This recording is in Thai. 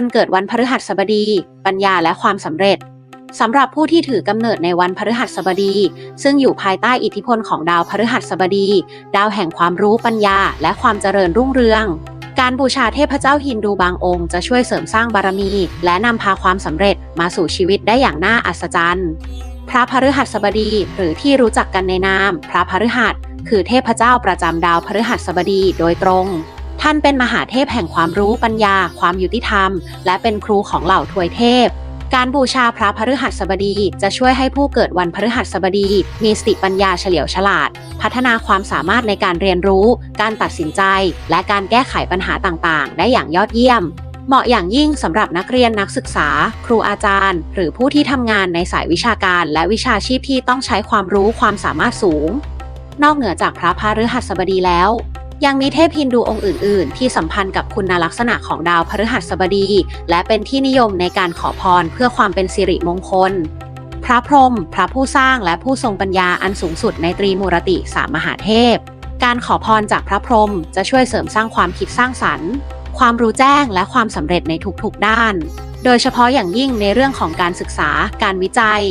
คนเกิดวันพฤหัสบดี ปัญญาและความสำเร็จสำหรับผู้ที่ถือกำเนิดในวันพฤหัสบดี ซึ่งอยู่ภายใต้อิทธิพลของดาวพฤหัสบดี ดาวแห่งความรู้ปัญญาและความเจริญรุ่งเรือง การบูชาเทพเจ้าฮินดูบางองค์จะช่วยเสริมสร้างบารมี และนำพาความสำเร็จมาสู่ชีวิตได้อย่างน่าอัศจรรย์ พระพฤหัสบดี หรือที่รู้จักกันในนาม พระพฤหัส คือเทพเจ้าประจำดาวพฤหัสบดีโดยตรง ท่านเป็นมหาเทพแห่งความรู้ปัญญา ความยุติธรรม และเป็นครูของเหล่าทวยเทพ การบูชาพระพฤหัสบดีจะช่วยให้ผู้เกิดวันพฤหัสบดี มีสติปัญญาเฉลียวฉลาด พัฒนาความสามารถในการเรียนรู้ การตัดสินใจ และการแก้ไขปัญหาต่างๆ ได้อย่างยอดเยี่ยมเหมาะอย่างยิ่งสำหรับนักเรียนนักศึกษา ครูอาจารย์ หรือผู้ที่ทำงานในสายวิชาการและวิชาชีพที่ต้องใช้ความรู้ความสามารถสูง นอกเหนือจากพระพฤหัสบดีแล้ว ยังมีเทพฮินดูองค์อื่น ๆ ที่สัมพันธ์กับคุณลักษณะของดาวพฤหัสบดี และเป็นที่นิยมในการขอพรเพื่อความเป็นสิริมงคล พระพรหมพระผู้สร้างและผู้ทรงปัญญาอันสูงสุดในตรีมูรติสามมหาเทพ การขอพรจากพระพรหมจะช่วยเสริมสร้างความคิดสร้างสรรค์ ความรู้แจ้งและความสำเร็จในทุกๆด้าน โดยเฉพาะอย่างยิ่งในเรื่องของการศึกษา การวิจัย